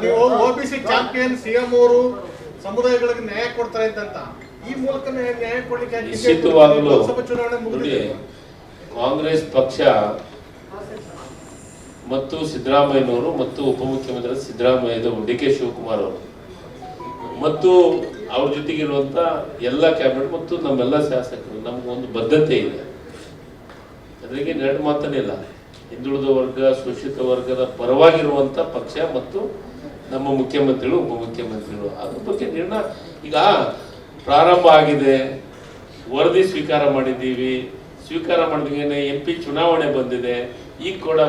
ನೀವು OBC champion CM ಅವರು ಸಮುದಾಯಗಳಿಗೆ ನ್ಯಾಯ ಕೊಡ್ತಾರೆ ಅಂತ ಈ ಮೂಲಕ ನ್ಯಾಯ ಕೊಡ್ಲಿಕ್ಕೆ ಮುಗಿದಿದೆ? ಕಾಂಗ್ರೆಸ್ ಪಕ್ಷ ಮತ್ತು ಸಿದ್ದರಾಮಯ್ಯನವರು ಮತ್ತು ಉಪಮುಖ್ಯಮಂತ್ರಿ ಸಿದ್ದರಾಮಯ್ಯ ಡಿ ಕೆ ಶಿವಕುಮಾರ್ ಅವರು. ಮತ್ತು ಅವ್ರ ಜೊತೆಗಿರುವಂತ ಎಲ್ಲ ಕ್ಯಾಬಿನೆಟ್ ಮತ್ತು ನಮ್ಮೆಲ್ಲ ಶಾಸಕರು ನಮ್ಗೊಂದು ಬದ್ಧತೆ ಇದೆ. ಅದರಿಗೆ ಮಾತನೇ ಮಾತನಿಲ್ಲ ಹಿಂದುಳಿದ ವರ್ಗ ಶೋಷಿತ ವರ್ಗದ ಪರವಾಗಿರುವಂಥ ಪಕ್ಷ ಮತ್ತು ನಮ್ಮ ಮುಖ್ಯಮಂತ್ರಿಗಳು, ಉಪಮುಖ್ಯಮಂತ್ರಿಗಳು. ಅದ್ರ ಬಗ್ಗೆ ನಿರ್ಣಯ ಈಗ ಪ್ರಾರಂಭ ಆಗಿದೆ. ವರದಿ ಸ್ವೀಕಾರ ಮಾಡಿದ್ದೀವಿ. ಸ್ವೀಕಾರ ಮಾಡಿದ ಎಂ ಪಿ ಚುನಾವಣೆ ಬಂದಿದೆ. ಈ ಕೂಡ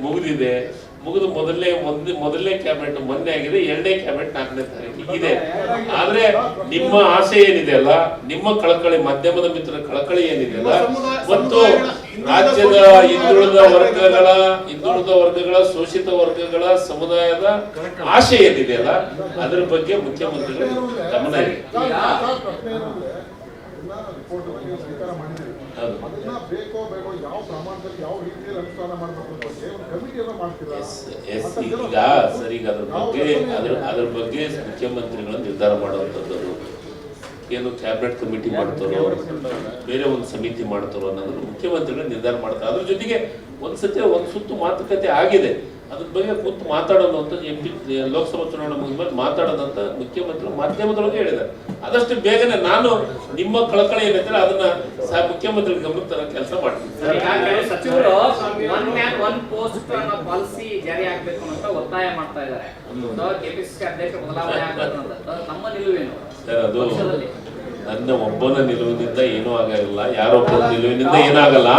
ಮುಗಿದಿದೆ. ಮುಗಿದು ಮೊದಲನೇ ಒಂದು, ಮೊದಲನೇ ಕ್ಯಾಬಿನೆಟ್ ಮೊನ್ನೆ ಆಗಿದೆ, ಎರಡನೇ ಕ್ಯಾಬಿನೆಟ್ ನಾಲ್ಕನೇ ತಾರೀಕು ಇದೆ. ಆದ್ರೆ ನಿಮ್ಮ ಆಸೆ ಏನಿದೆ ಅಲ್ಲ? ನಿಮ್ಮ ಕಳಕಳಿ, ಮಾಧ್ಯಮದ ಮಿತ್ರರ ಕಳಕಳಿ ಏನಿದೆ ಅಲ್ಲ? ಮತ್ತು ರಾಜ್ಯದ ಹಿಂದುಳಿದ ವರ್ಗಗಳ ಹಿಂದುಳಿದ ವರ್ಗಗಳ, ಶೋಷಿತ ವರ್ಗಗಳ ಸಮುದಾಯದ ಆಶೆ ಏನಿದೆ ಅಲ್ಲ? ಅದ್ರ ಬಗ್ಗೆ ಮುಖ್ಯಮಂತ್ರಿಗಳು ಗಮನ ಇದೆ. ಅದನ್ನ ಬೇಕೋ ಬೇಕೋ ಯಾವ ಪ್ರಮಾಣದಲ್ಲಿ ಯಾವ ರೀತಿಯಲ್ಲಿ ಅನುಷ್ಠಾನ ಮಾಡಬೇಕು ಅಂತ ಒಂದು ಕಮಿಟಿಯನ್ನ ಮಾಡ್ತೀರಾ? ಎಸ್ ಈಗ ಸರ್ ಈಗ ಅದ್ರ ಬಗ್ಗೆ ಅದ್ರ ಅದ್ರ ಬಗ್ಗೆ ಮುಖ್ಯಮಂತ್ರಿಗಳು ನಿರ್ಧಾರ ಮಾಡುವಂಥದ್ದು ಏನು ಕ್ಯಾಬಿನೆಟ್ ಕಮಿಟಿ ಮಾಡ್ತಾರೋ ಬೇರೆ ಒಂದು ಸಮಿತಿ ಮಾಡ್ತಾರೋ ಅನ್ನೋದ್ರ ಮುಖ್ಯಮಂತ್ರಿಗಳು ನಿರ್ಧಾರ ಮಾಡ್ತಾರೆ. ಅದ್ರ ಜೊತೆಗೆ ಒಂದ್ಸತಿ ಒಂದ್ ಸುತ್ತು ಮಾತುಕತೆ ಆಗಿದೆ. ಅದ್ರ ಬಗ್ಗೆ ಕೂತು ಮಾತಾಡೋದು ಅಂತ ಎಂ ಪಿ ಲೋಕಸಭಾ ಚುನಾವಣೆ ಮುಗಿದ್ಮೇಲೆ ಮಾತಾಡೋದು ಅಂತ ಮುಖ್ಯಮಂತ್ರಿಗಳು ಮಾಧ್ಯಮದೊಳಗೆ ಹೇಳಿದ್ದಾರೆ. ಆದಷ್ಟು ಬೇಗನೆ ನಾನು ನಿಮ್ಮ ಕಳಕಳಿ ಏನಿದ್ರೆ ಅದನ್ನ ಸಹ ಮುಖ್ಯಮಂತ್ರಿ ಗಮನ ತರ ಕೆಲಸ ಮಾಡ್ತೀನಿ. ಸಚಿವರು ಒನ್ ಮ್ಯಾನ್ ಒನ್ ಪೋಸ್ಟ್ ಅನ್ನೋ ಪಾಲಿಸಿ ಜಾರಿ ಆಗ್ಬೇಕು ಅಂತ ಒತ್ತಾಯ ಮಾಡ್ತಾ ಇದ್ದಾರೆ. ಕೆಪಿಸಿಸಿ ಅಧ್ಯಕ್ಷ ಬದಲಾವಣೆ ಆಗ್ಬೇಕು ಅಂತ. ಅದು ನಮ್ಮ ನಿಲುವೇನು ಸರ್ ಅದು. ನನ್ನ ಒಬ್ಬನ ನಿಲುವಿನಿಂದ ಏನೂ ಆಗಲ್ಲ ಯಾರೊಬ್ಬನ ನಿಲುವಿನಿಂದ ಏನಾಗಲ್ಲ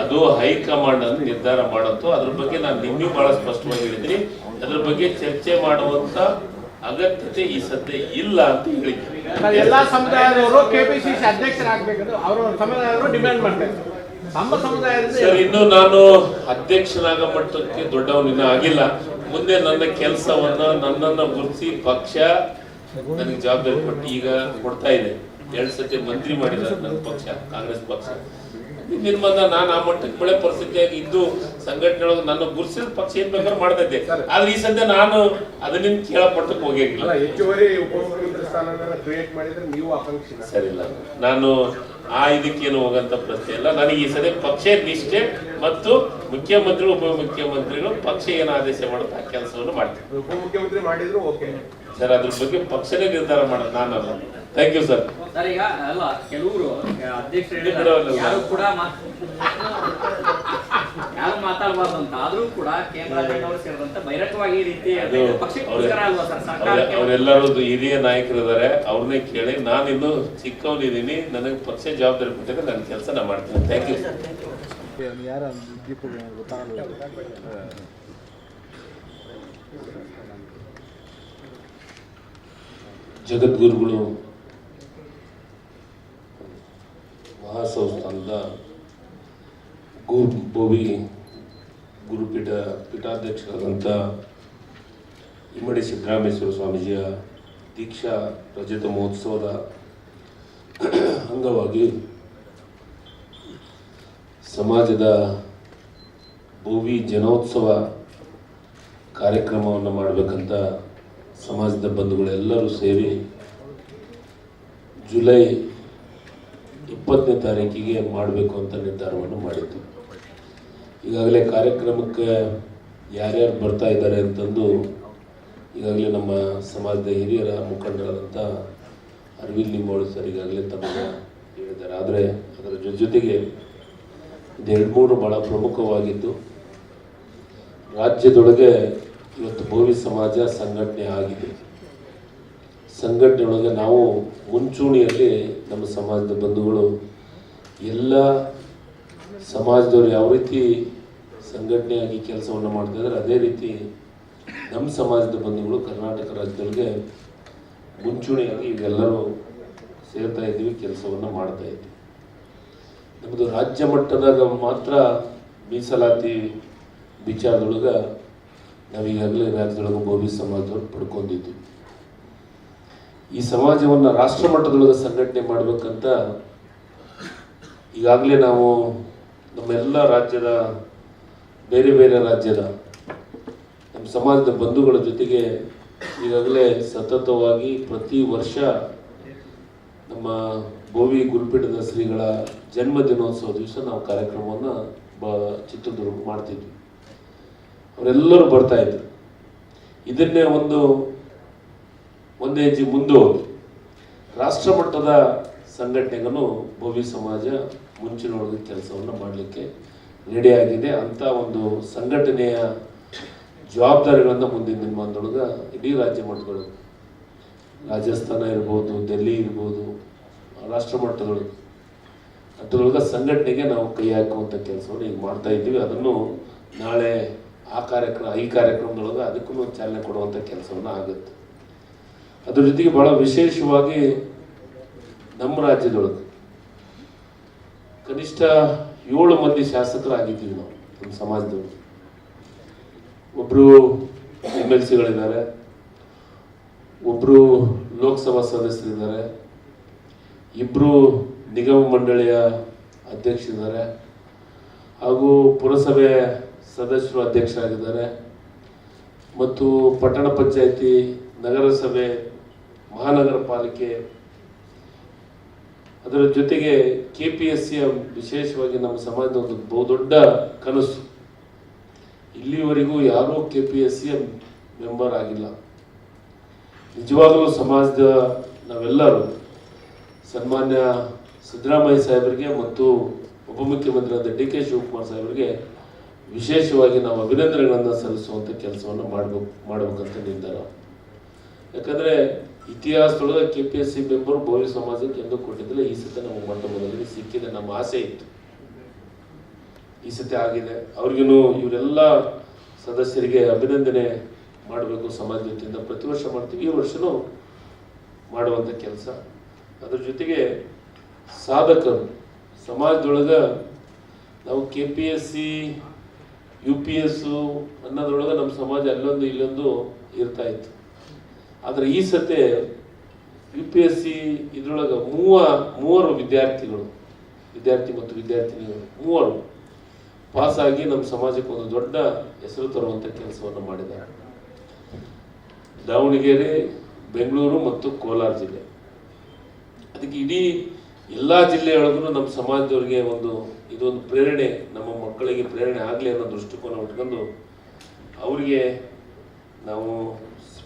ಅದು ಹೈಕಮಾಂಡ್ ಅನ್ನು ನಿರ್ಧಾರ ಮಾಡುತ್ತೋ ಅದ್ರ ಬಗ್ಗೆ ನಾನು ನಿಮ್ಗೆ ಬಹಳ ಸ್ಪಷ್ಟವಾಗಿ ಹೇಳಿದ್ರಿ ಅದ್ರ ಬಗ್ಗೆ ಚರ್ಚೆ ಮಾಡುವಂತ ಅಗತ್ಯತೆ ಈ ಸದ್ಯ ಇಲ್ಲ ಅಂತ ಹೇಳಿದ್ವಿ ಎಲ್ಲಾ ಸಮುದಾಯದವರು ಕೆಪಿಸಿಸಿ ಅಧ್ಯಕ್ಷರಾಗಬೇಕು ಅವರು ಸಮುದಾಯದವರು ಡಿಮ್ಯಾಂಡ್ ಮಾಡ್ತಾರೆ ನಮ್ಮ ಸರ್ ಇನ್ನು ನಾನು ಅಧ್ಯಕ್ಷನಾಗ ಮಟ್ಟಕ್ಕೆ ದೊಡ್ಡವನಿನ್ನ ಆಗಿಲ್ಲ. ಮುಂದೆ ನನ್ನ ಕೆಲಸವನ್ನ ನನ್ನನ್ನ ಗುರುತಿಸಿ ಪಕ್ಷ ನನಗೆ ಜವಾಬ್ದಾರಿ ಕೊಟ್ಟು ಈಗ ಕೊಡ್ತಾ ಇದೆ. ಎರಡು ಸತಿ ಮಂತ್ರಿ ಮಾಡಿದ್ದಾರೆ ನನ್ನ ಪಕ್ಷ ಕಾಂಗ್ರೆಸ್ ಪಕ್ಷ. ನಿರ್ಬಂಧ ನಾನು ಆ ಮಟ್ಟಕ್ಕೆ ಬೆಳೆ ಪರಿಸ್ಥಿತಿಯಾಗಿ ಇದ್ದು ಸಂಘಟನೆ ಒಳಗೆ ನನ್ನ ಗುರುಸಿದ ಪಕ್ಷ ಏನ್ ಬೇಕಾದ್ರೂ ಮಾಡ್ತಾ ಇದ್ದೆ ಆದ್ರೆ ಈ ಸದ್ಯ ನಾನು ಅದನ್ನ ಕೇಳ ಮಟ್ಟಕ್ಕೆ ಹೋಗಿಲ್ಲ ಅಲ್ಲ, ಹೆಚ್ಚುವರಿ ಉಪಮುಖ್ಯಮಂತ್ರಿ ಸ್ಥಾನ ಕ್ರಿಯೇಟ್ ಮಾಡಿದ್ರೆ ನೀವು ಆಕಾಂಕ್ಷಿ ಸರಿಲ್ಲ. ನಾನು ಆ ಇದಕ್ಕೇನು ಹೋಗಂತ ಪ್ರಶ್ನೆ ಇಲ್ಲ. ನನಗೆ ಈ ಸದ್ಯ ಪಕ್ಷ ನಿಷ್ಠೆ ಮತ್ತು ಮುಖ್ಯಮಂತ್ರಿಗಳು ಉಪಮುಖ್ಯಮಂತ್ರಿಗಳು ಪಕ್ಷ ಏನು ಆದೇಶ ಮಾಡುತ್ತೆ ಆ ಕೆಲಸವನ್ನು ಮಾಡ್ತೀನಿ. ಉಪಮುಖ್ಯಮಂತ್ರಿ ಮಾಡಿದ್ರು ಓಕೆ. ಸರ್ ಅದ್ರ ಬಗ್ಗೆ ಪಕ್ಷನೇ ನಿರ್ಧಾರ ಮಾಡೋದು ನಾನಲ್ಲ. ಥ್ಯಾಂಕ್ ಯು ಸರ್ ಸರ್ ಈಗ ಅಲ್ಲ ಕೆಲವರು ಅಧ್ಯಕ್ಷರು ಯಾರು ಕೂಡ ಮಾತ್- ಯಾರು ಮಾತಾಡಬಾರ್ದು ಅಂತ ಆದ್ರೂ ಕೂಡ ಕೇಂದ್ರ ಅವರು ಸೇರಿದಂತೆ ಬಹಿರಂಗವಾಗಿ ಈ ರೀತಿ ಅದು ಪಕ್ಷಕ್ಕೋಸ್ಕರ ಅಲ್ವಾ ಸರ್? ಸರ್ಕಾರಕ್ಕೆ ಅವರೆಲ್ಲರೂ ಹಿರಿಯ ನಾಯಕರಿದ್ದಾರೆ. ಅವ್ರನ್ನೇ ಕೇಳಿ ನಾನಿನ್ನು ಚಿಕ್ಕವನಿದ್ದೀನಿ ನನಗೆ ಪಕ್ಷ ಜವಾಬ್ದಾರಿ ಕೊಟ್ಟಿದ್ರೆ ನನ್ನ ಕೆಲಸ ನಾ ಮಾಡ್ತೀನಿ. ಥ್ಯಾಂಕ್ ಯು ಯಾರು ದೀಪ ಗೊತ್ತಾಗಲ್ಲ ಜಗದ್ಗುರುಗಳು ಮಹಾಸಂಸ್ಥಾನದ ಗುರು ಬೋವಿ ಗುರುಪೀಠ ಪೀಠಾಧ್ಯಕ್ಷರಾದಂಥ ಇಮ್ಮಡಿ ಸಿದ್ದರಾಮೇಶ್ವರ ಸ್ವಾಮೀಜಿಯ ದೀಕ್ಷಾ ರಜತ ಮಹೋತ್ಸವದ ಅಂಗವಾಗಿ ಸಮಾಜದ ಭೋವಿ ಜನೋತ್ಸವ ಕಾರ್ಯಕ್ರಮವನ್ನು ಮಾಡಬೇಕಂತ ಸಮಾಜದ ಬಂಧುಗಳೆಲ್ಲರೂ ಸೇರಿ ಜುಲೈ ಇಪ್ಪತ್ತನೇ ತಾರೀಕಿಗೆ ಮಾಡಬೇಕು ಅಂತ ನಿರ್ಧಾರವನ್ನು ಮಾಡಿತ್ತು ಈಗಾಗಲೇ ಕಾರ್ಯಕ್ರಮಕ್ಕೆ ಯಾರ್ಯಾರು ಬರ್ತಾ ಇದ್ದಾರೆ ಅಂತಂದು ಈಗಾಗಲೇ ನಮ್ಮ ಸಮಾಜದ ಹಿರಿಯರ ಮುಖಂಡರಾದಂಥ ಅರವಿಂದ್ ಲಿಂಬೋಳು ಸರ್ ಈಗಾಗಲೇ ತಮ್ಮ ಹೇಳಿದ್ದಾರೆ. ಆದರೆ ಅದರ ಜೊತೆ ಜೊತೆಗೆ ಇದೆರಡು ಮೂರು ಭಾಳ ಪ್ರಮುಖವಾಗಿದ್ದು, ರಾಜ್ಯದೊಳಗೆ ಇವತ್ತು ಭೋವಿ ಸಮಾಜ ಸಂಘಟನೆ ಆಗಿದೆ. ಸಂಘಟನೆ ಒಳಗೆ ನಾವು ಮುಂಚೂಣಿಯಲ್ಲಿ ನಮ್ಮ ಸಮಾಜದ ಬಂಧುಗಳು, ಎಲ್ಲ ಸಮಾಜದವರು ಯಾವ ರೀತಿ ಸಂಘಟನೆಯಾಗಿ ಕೆಲಸವನ್ನು ಮಾಡ್ತಾ ಇದ್ದಾರೆ ಅದೇ ರೀತಿ ನಮ್ಮ ಸಮಾಜದ ಬಂಧುಗಳು ಕರ್ನಾಟಕ ರಾಜ್ಯದೊಳಗೆ ಮುಂಚೂಣಿಯಾಗಿ ಇವೆಲ್ಲರೂ ಸೇರ್ತಾ ಇದ್ದೀವಿ, ಕೆಲಸವನ್ನು ಮಾಡ್ತಾ ಇದ್ದೀವಿ. ನಮ್ಮದು ರಾಜ್ಯ ಮಟ್ಟದಾಗ ಮಾತ್ರ ಮೀಸಲಾತಿ ವಿಚಾರದೊಳಗೆ ನಾವು ಈಗಾಗಲೇ ರಾಜ್ಯದೊಳಗೆ ಬೋವಿ ಸಮಾಜದವ್ರು ಪಡ್ಕೊಂಡಿದ್ವಿ. ಈ ಸಮಾಜವನ್ನು ರಾಷ್ಟ್ರ ಮಟ್ಟದೊಳಗೆ ಸಂಘಟನೆ ಮಾಡಬೇಕಂತ ಈಗಾಗಲೇ ನಾವು ನಮ್ಮೆಲ್ಲ ರಾಜ್ಯದ, ಬೇರೆ ಬೇರೆ ರಾಜ್ಯದ ನಮ್ಮ ಸಮಾಜದ ಬಂಧುಗಳ ಜೊತೆಗೆ ಈಗಾಗಲೇ ಸತತವಾಗಿ ಪ್ರತಿ ವರ್ಷ ನಮ್ಮ ಭೋವಿ ಗುರುಪೀಠದ ಶ್ರೀಗಳ ಜನ್ಮ ದಿನೋತ್ಸವ ದಿವಸ ನಾವು ಕಾರ್ಯಕ್ರಮವನ್ನು ಬ, ಚಿತ್ರದುರ್ಗ ಮಾಡ್ತಿದ್ವಿ. ಅವರೆಲ್ಲರೂ ಬರ್ತಾ ಇದ್ರು. ಇದನ್ನೇ ಒಂದು ಒಂದು ಹೆಜ್ಜೆ ಮುಂದೆ ಹೋಗಿ ರಾಷ್ಟ್ರ ಮಟ್ಟದ ಸಂಘಟನೆಗೂ ಭೋವಿ ಸಮಾಜ ಮುಂಚಿನೊಳಗೆ ಕೆಲಸವನ್ನು ಮಾಡಲಿಕ್ಕೆ ರೆಡಿಯಾಗಿದೆ ಅಂಥ ಒಂದು ಸಂಘಟನೆಯ ಜವಾಬ್ದಾರಿಗಳನ್ನು ಮುಂದಿನ ದಿನಮಾನದೊಳಗೆ ಇಡೀ ರಾಜ್ಯ ಮಟ್ಟದೊಳಗೆ ರಾಜಸ್ಥಾನ ಇರ್ಬೋದು ಡೆಲ್ಲಿ ಇರ್ಬೋದು ರಾಷ್ಟ್ರ ಮಟ್ಟದೊಳಗೆ ಅದರೊಳಗೆ ಸಂಘಟನೆಗೆ ನಾವು ಕೈ ಹಾಕುವಂಥ ಕೆಲಸವನ್ನು ಈಗ ಮಾಡ್ತಾ ಇದ್ದೀವಿ. ಅದನ್ನು ನಾಳೆ ಆ ಕಾರ್ಯಕ್ರಮ, ಈ ಕಾರ್ಯಕ್ರಮದೊಳಗೆ ಅದಕ್ಕೂ ಚಾಲನೆ ಕೊಡುವಂಥ ಕೆಲಸವನ್ನು ಆಗುತ್ತೆ. ಅದ್ರ ಜೊತೆಗೆ ಬಹಳ ವಿಶೇಷವಾಗಿ ನಮ್ಮ ರಾಜ್ಯದೊಳಗೆ ಕನಿಷ್ಠ ಏಳು ಮಂದಿ ಶಾಸಕರಾಗಿದ್ದೀವಿ ನಾವು ನಮ್ಮ ಸಮಾಜದೊಳಗೆ. ಒಬ್ಬರು ಎಂ ಎಲ್ ಸಿಗಳಿದ್ದಾರೆ ಒಬ್ಬರು ಲೋಕಸಭಾ ಸದಸ್ಯರಿದ್ದಾರೆ ಇಬ್ಬರು ನಿಗಮ ಮಂಡಳಿಯ ಅಧ್ಯಕ್ಷರಿದ್ದಾರೆ, ಹಾಗೂ ಪುರಸಭೆ ಸದಸ್ಯರು ಅಧ್ಯಕ್ಷರಾಗಿದ್ದಾರೆ, ಮತ್ತು ಪಟ್ಟಣ ಪಂಚಾಯಿತಿ ನಗರಸಭೆ ಮಹಾನಗರ ಪಾಲಿಕೆ ಅದರ ಜೊತೆಗೆ ಕೆ ಪಿ ಎಸ್ ಸಿಯ ವಿಶೇಷವಾಗಿ ನಮ್ಮ ಸಮಾಜದ ಒಂದು ಬಹುದೊಡ್ಡ ಕನಸು. ಇಲ್ಲಿವರೆಗೂ ಯಾರೂ ಕೆ ಪಿ ಎಸ್ ಸಿಯ ಮೆಂಬರ್ ಆಗಿಲ್ಲ. ನಿಜವಾಗಲೂ ಸಮಾಜದ ನಾವೆಲ್ಲರೂ ಸನ್ಮಾನ್ಯ ಸಿದ್ದರಾಮಯ್ಯ ಸಾಹೇಬರಿಗೆ ಮತ್ತು ಉಪಮುಖ್ಯಮಂತ್ರಿಯಾದ ಡಿ ಕೆ ಶಿವಕುಮಾರ್ ಸಾಹೇಬರಿಗೆ ವಿಶೇಷವಾಗಿ ನಾವು ಅಭಿನಂದನೆಗಳನ್ನು ಸಲ್ಲಿಸುವಂಥ ಕೆಲಸವನ್ನು ಮಾಡಬೇಕು, ಮಾಡಬೇಕಂತ ನಿರ್ಧಾರ. ಯಾಕಂದರೆ ಇತಿಹಾಸದೊಳಗೆ K P S C member Bovi ಸಮಾಜಕ್ಕೆ ಎಂದು ಕೊಟ್ಟಿದ್ದಿಲ್ಲ, ಈ ಸತಿ ನಮಗೆ ಮೊಟ್ಟ ಮೊದಲಿಗೆ ಸಿಕ್ಕಿದೆ ನಮ್ಮ ಆಸೆ ಇತ್ತು. ಈ ಸತಿ ಆಗಿದೆ. ಅವ್ರಿಗೂ ಇವರೆಲ್ಲ ಸದಸ್ಯರಿಗೆ ಅಭಿನಂದನೆ ಮಾಡಬೇಕು ಸಮಾಜ ವತಿಯಿಂದ ಪ್ರತಿ ವರ್ಷ ಮಾಡ್ತೀವಿ, ಈ ವರ್ಷನೂ ಮಾಡುವಂಥ ಕೆಲಸ. ಅದ್ರ ಜೊತೆಗೆ ಸಾಧಕರು, ಸಮಾಜದೊಳಗೆ ನಾವು K P S C U P S ಅನ್ನೋದ್ರೊಳಗೆ ನಮ್ಮ ಸಮಾಜ ಅಲ್ಲೊಂದು ಇಲ್ಲೊಂದು ಇರ್ತಾ ಇತ್ತು. ಆದರೆ ಈ ಸತೆ ಯು ಪಿ ಎಸ್ ಸಿ ಇದರೊಳಗೆ ಮೂವ ಮೂವರು ವಿದ್ಯಾರ್ಥಿಗಳು, ವಿದ್ಯಾರ್ಥಿ ಮತ್ತು ವಿದ್ಯಾರ್ಥಿನಿಗಳು ಮೂವರು ಪಾಸಾಗಿ ನಮ್ಮ ಸಮಾಜಕ್ಕೆ ಒಂದು ದೊಡ್ಡ ಹೆಸರು ತರುವಂಥ ಕೆಲಸವನ್ನು ಮಾಡಿದ್ದಾರೆ. ದಾವಣಗೆರೆ, ಬೆಂಗಳೂರು ಮತ್ತು ಕೋಲಾರ ಜಿಲ್ಲೆ. ಅದಕ್ಕೆ ಇಡೀ ಎಲ್ಲ ಜಿಲ್ಲೆಯೊಳಗೂ ನಮ್ಮ ಸಮಾಜದವರಿಗೆ ಒಂದು ಇದೊಂದು ಪ್ರೇರಣೆ, ನಮ್ಮ ಮಕ್ಕಳಿಗೆ ಪ್ರೇರಣೆ ಆಗಲಿ ಅನ್ನೋ ದೃಷ್ಟಿಕೋನ ಉಟ್ಕೊಂಡು, ಅವರಿಗೆ ನಾವು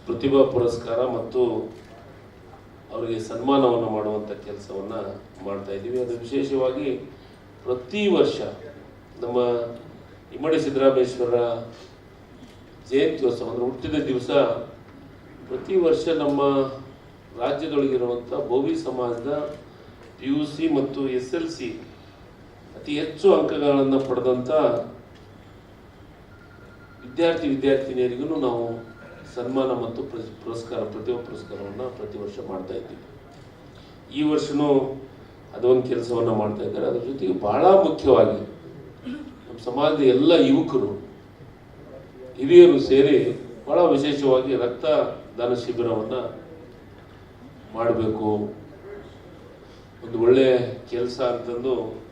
ಪ್ರತಿಭಾ ಪುರಸ್ಕಾರ ಮತ್ತು ಅವರಿಗೆ ಸನ್ಮಾನವನ್ನು ಮಾಡುವಂಥ ಕೆಲಸವನ್ನು ಮಾಡ್ತಾ ಇದ್ದೀವಿ. ಅದು ವಿಶೇಷವಾಗಿ ಪ್ರತಿ ವರ್ಷ ನಮ್ಮ ಇಮ್ಮಡಿ ಸಿದ್ದರಾಮೇಶ್ವರ ಜಯಂತ್ಯೋತ್ಸವ ಅಂದರೆ ಹುಟ್ಟಿದ ದಿವಸ ಪ್ರತಿ ವರ್ಷ ನಮ್ಮ ರಾಜ್ಯದೊಳಗಿರುವಂಥ ಬೋವಿ ಸಮಾಜದ ಪಿ ಯು ಸಿ ಮತ್ತು ಎಸ್ ಎಲ್ ಸಿ ಅತಿ ಹೆಚ್ಚು ಅಂಕಗಳನ್ನು ಪಡೆದಂಥ ವಿದ್ಯಾರ್ಥಿ ವಿದ್ಯಾರ್ಥಿನಿಯರಿಗೂ ನಾವು ಸನ್ಮಾನ ಮತ್ತು ಪ್ರಸ್- ಪುರಸ್ಕಾರ, ಪ್ರತಿಭಾ ಪುರಸ್ಕಾರವನ್ನು ಪ್ರತಿ ವರ್ಷ ಮಾಡ್ತಾ ಇದ್ದೀವಿ. ಈ ವರ್ಷನೂ ಅದೊಂದು ಕೆಲಸವನ್ನು ಮಾಡ್ತಾ ಇದ್ದಾರೆ. ಅದ್ರ ಜೊತೆಗೆ ಬಹಳ ಮುಖ್ಯವಾಗಿ ನಮ್ಮ ಸಮಾಜದ ಎಲ್ಲ ಯುವಕರು, ಹಿರಿಯರು ಸೇರಿ ಬಹಳ ವಿಶೇಷವಾಗಿ ರಕ್ತದಾನ ಶಿಬಿರವನ್ನು ಮಾಡಬೇಕು. ಒಂದು ಒಳ್ಳೆಯ ಕೆಲಸ ಅಂತಂದು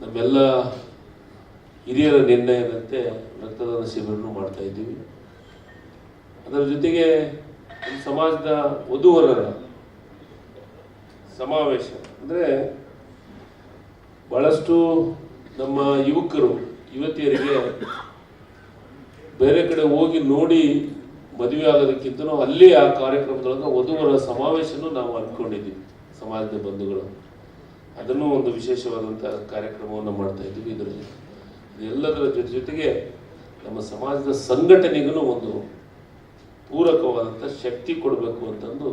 ನಮ್ಮೆಲ್ಲ ಹಿರಿಯರ ನಿರ್ಣಯದಂತೆ ರಕ್ತದಾನ ಶಿಬಿರನೂ ಮಾಡ್ತಾ ಇದ್ದೀವಿ. ಅದರ ಜೊತೆಗೆ ಸಮಾಜದ ವಧುವರರ ಸಮಾವೇಶ. ಅಂದರೆ ಬಹಳಷ್ಟು ನಮ್ಮ ಯುವಕರು, ಯುವತಿಯರಿಗೆ ಬೇರೆ ಕಡೆ ಹೋಗಿ ನೋಡಿ ಮದುವೆ ಆಗೋದಕ್ಕಿಂತನೂ ಅಲ್ಲಿ ಆ ಕಾರ್ಯಕ್ರಮದೊಳಗೆ ವಧುವರ ಸಮಾವೇಶನೂ ನಾವು ಅಂದ್ಕೊಂಡಿದ್ದೀವಿ ಸಮಾಜದ ಬಂಧುಗಳು. ಅದನ್ನು ಒಂದು ವಿಶೇಷವಾದಂಥ ಕಾರ್ಯಕ್ರಮವನ್ನು ಮಾಡ್ತಾ ಇದ್ದೀವಿ ಇದರ ಜೊತೆ ಎಲ್ಲದರ ಜೊತೆ ಜೊತೆಗೆ ನಮ್ಮ ಸಮಾಜದ ಸಂಘಟನೆಗೂ ಒಂದು ಪೂರಕವಾದಂಥ ಶಕ್ತಿ ಕೊಡಬೇಕು ಅಂತಂದು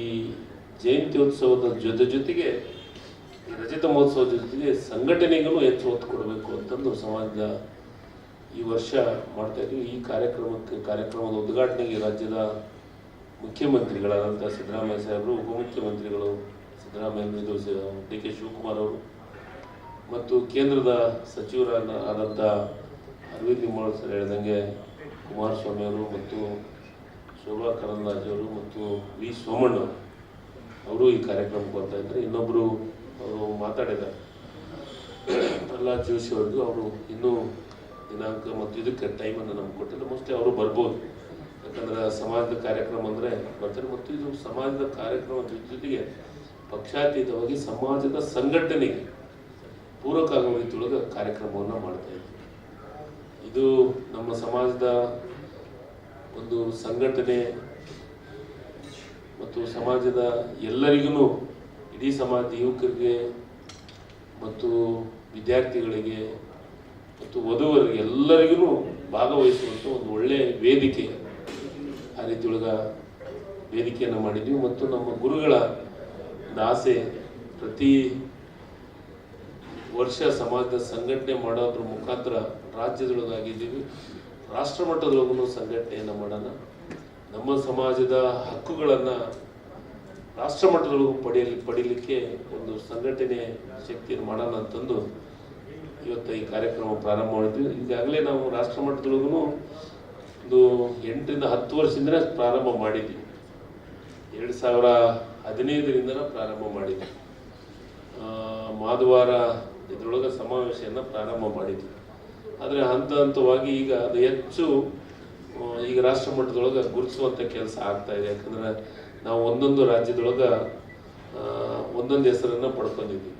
ಈ ಜಯಂತಿ ಉತ್ಸವದ ಜೊತೆ ಜೊತೆಗೆ ರಜತ ಮಹೋತ್ಸವದ ಜೊತೆಗೆ ಸಂಘಟನೆಗೂ ಹೆಚ್ಚು ಒತ್ತು ಕೊಡಬೇಕು ಅಂತಂದು ಸಮಾಜದ ಈ ವರ್ಷ ಮಾಡ್ತಾ ಇದ್ದೀವಿ. ಈ ಕಾರ್ಯಕ್ರಮಕ್ಕೆ ಕಾರ್ಯಕ್ರಮದ ಉದ್ಘಾಟನೆಗೆ ರಾಜ್ಯದ ಮುಖ್ಯಮಂತ್ರಿಗಳಾದಂಥ ಸಿದ್ದರಾಮಯ್ಯ ಸಾಹೇಬರು, ಉಪಮುಖ್ಯಮಂತ್ರಿಗಳು ಸಿದ್ದರಾಮಯ್ಯ ಡಿ ಕೆ ಶಿವಕುಮಾರ್ ಅವರು ಮತ್ತು ಕೇಂದ್ರದ ಸಚಿವರಾದ ಆದಂಥ ಅರವಿಂದ್ ಲಿಂಬಾಳ್ ಸರ್ ಹೇಳಿದಂಗೆ ಕುಮಾರಸ್ವಾಮಿ ಅವರು ಮತ್ತು ಶೋಭಾ ಕರಂದ್ಲಾಜೆ ಅವರು ಮತ್ತು ವಿ ಸೋಮಣ್ಣ ಅವರು ಈ ಕಾರ್ಯಕ್ರಮಕ್ಕೆ ಬರ್ತಾ ಇದ್ದಾರೆ. ಇನ್ನೊಬ್ಬರು ಅವರು ಮಾತಾಡಿದ್ದಾರೆ. ಪ್ರಹ್ಲಾದ್ ಜೋಶಿ ಅವರು ಇನ್ನೂ ದಿನಾಂಕ ಮತ್ತು ಇದಕ್ಕೆ ಟೈಮನ್ನು ನಮ್ಗೆ ಕೊಟ್ಟಿಲ್ಲ. ಮೋಸ್ಟ್ಲಿ ಅವರು ಬರ್ಬೋದು. ಯಾಕಂದ್ರೆ ಸಮಾಜದ ಕಾರ್ಯಕ್ರಮ ಅಂದರೆ ಬರ್ತಾರೆ. ಮತ್ತು ಇದು ಸಮಾಜದ ಕಾರ್ಯಕ್ರಮದ ಜೊತೆಗೆ ಪಕ್ಷಾತೀತವಾಗಿ ಸಮಾಜದ ಸಂಘಟನೆಗೆ ಪೂರಕ ರೀತಿಯೊಳಗೆ ಕಾರ್ಯಕ್ರಮವನ್ನು ಮಾಡ್ತಾ ಇದ್ದೀವಿ ಇದು ನಮ್ಮ ಸಮಾಜದ ಒಂದು ಸಂಘಟನೆ ಮತ್ತು ಸಮಾಜದ ಎಲ್ಲರಿಗೂ, ಇಡೀ ಸಮಾಜ ಯುವಕರಿಗೆ ಮತ್ತು ವಿದ್ಯಾರ್ಥಿಗಳಿಗೆ ಮತ್ತು ವಧುವರಿಗೆ ಎಲ್ಲರಿಗೂ ಭಾಗವಹಿಸುವಂಥ ಒಂದು ಒಳ್ಳೆಯ ವೇದಿಕೆ ಆ ರೀತಿಯೊಳಗ ವೇದಿಕೆಯನ್ನು ಮಾಡಿದ್ವಿ. ಮತ್ತು ನಮ್ಮ ಗುರುಗಳ ಆಸೆ ಪ್ರತಿ ವರ್ಷ ಸಮಾಜದ ಸಂಘಟನೆ ಮಾಡೋದ್ರ ಮುಖಾಂತರ ರಾಜ್ಯದೊಳಗಾಗಿದ್ದೀವಿ. ರಾಷ್ಟ್ರ ಮಟ್ಟದೊಳಗೂ ಸಂಘಟನೆಯನ್ನು ಮಾಡೋಣ. ನಮ್ಮ ಸಮಾಜದ ಹಕ್ಕುಗಳನ್ನು ರಾಷ್ಟ್ರ ಮಟ್ಟದೊಳಗೂ ಪಡೆಯಲಿ ಪಡೀಲಿಕ್ಕೆ ಒಂದು ಸಂಘಟನೆ ಶಕ್ತಿಯನ್ನು ಮಾಡೋಣ ಅಂತಂದು ಇವತ್ತು ಈ ಕಾರ್ಯಕ್ರಮ ಪ್ರಾರಂಭ ಮಾಡಿದ್ವಿ. ಈಗಾಗಲೇ ನಾವು ರಾಷ್ಟ್ರ ಮಟ್ಟದೊಳಗೂ ಒಂದು ಎಂಟರಿಂದ ಹತ್ತು ವರ್ಷದಿಂದಲೇ ಪ್ರಾರಂಭ ಮಾಡಿದ್ವಿ. ಎರಡು ಸಾವಿರ ಹದಿನೈದರಿಂದ ಪ್ರಾರಂಭ ಮಾಡಿದ್ವಿ. ಆ, ಮಾಧವಾರ ಇದರೊಳಗೆ ಸಮಾವೇಶವನ್ನು ಪ್ರಾರಂಭ ಮಾಡಿದ್ವಿ. ಆದರೆ ಹಂತ ಹಂತವಾಗಿ ಈಗ ಅದು ಹೆಚ್ಚು ಈಗ ರಾಷ್ಟ್ರ ಮಟ್ಟದೊಳಗೆ ಗುರುತಿಸುವಂಥ ಕೆಲಸ ಆಗ್ತಾ ಇದೆ. ಯಾಕಂದ್ರೆ ನಾವು ಒಂದೊಂದು ರಾಜ್ಯದೊಳಗೆ ಒಂದೊಂದು ಹೆಸರನ್ನು ಪಡ್ಕೊಂಡಿದ್ವಿ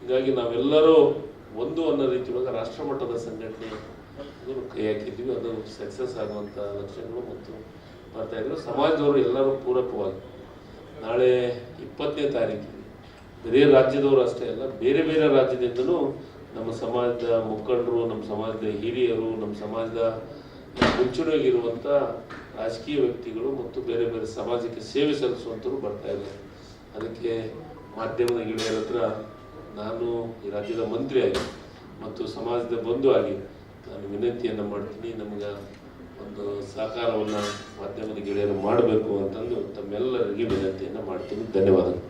ಹೀಗಾಗಿ ನಾವೆಲ್ಲರೂ ಒಂದು ಅನ್ನೋ ರೀತಿಯೊಳಗೆ ರಾಷ್ಟ್ರ ಮಟ್ಟದ ಸಂಘಟನೆ ಕೈ ಹಾಕಿದ್ವಿ ಅದು ಸಕ್ಸಸ್ ಆಗುವಂಥ ಲಕ್ಷಣಗಳು ಮತ್ತು ಬರ್ತಾ ಇದ್ರು ಸಮಾಜದವರು ಎಲ್ಲರೂ ಪೂರಕವಾಗಿ ನಾಳೆ ಇಪ್ಪತ್ತನೇ ತಾರೀಕಿಗೆ, ಬೇರೆ ರಾಜ್ಯದವರು ಅಷ್ಟೇ ಅಲ್ಲ, ಬೇರೆ ಬೇರೆ ರಾಜ್ಯದಿಂದಲೂ ನಮ್ಮ ಸಮಾಜದ ಮುಖಂಡರು, ನಮ್ಮ ಸಮಾಜದ ಹಿರಿಯರು, ನಮ್ಮ ಸಮಾಜದ ಮುಂಚೂಣಿಯಾಗಿರುವಂಥ ರಾಜಕೀಯ ವ್ಯಕ್ತಿಗಳು ಮತ್ತು ಬೇರೆ ಬೇರೆ ಸಮಾಜಕ್ಕೆ ಸೇವೆ ಸಲ್ಲಿಸುವಂಥವ್ರು ಬರ್ತಾ ಇದ್ದಾರೆ. ಅದಕ್ಕೆ ಮಾಧ್ಯಮದ ಗೆಳೆಯರ ಹತ್ರ ನಾನು ಈ ರಾಜ್ಯದ ಮಂತ್ರಿಯಾಗಿ ಮತ್ತು ಸಮಾಜದ ಬಂಧು ಆಗಿ ನಾನು ವಿನಂತಿಯನ್ನು ಮಾಡ್ತೀನಿ. ನಮಗೆ ಒಂದು ಸಹಕಾರವನ್ನು ಮಾಧ್ಯಮದ ಗೆಳೆಯರು ಮಾಡಬೇಕು ಅಂತಂದು ತಮ್ಮೆಲ್ಲರಿಗೆ ವಿನಂತಿಯನ್ನು ಮಾಡ್ತೀನಿ. ಧನ್ಯವಾದಗಳು.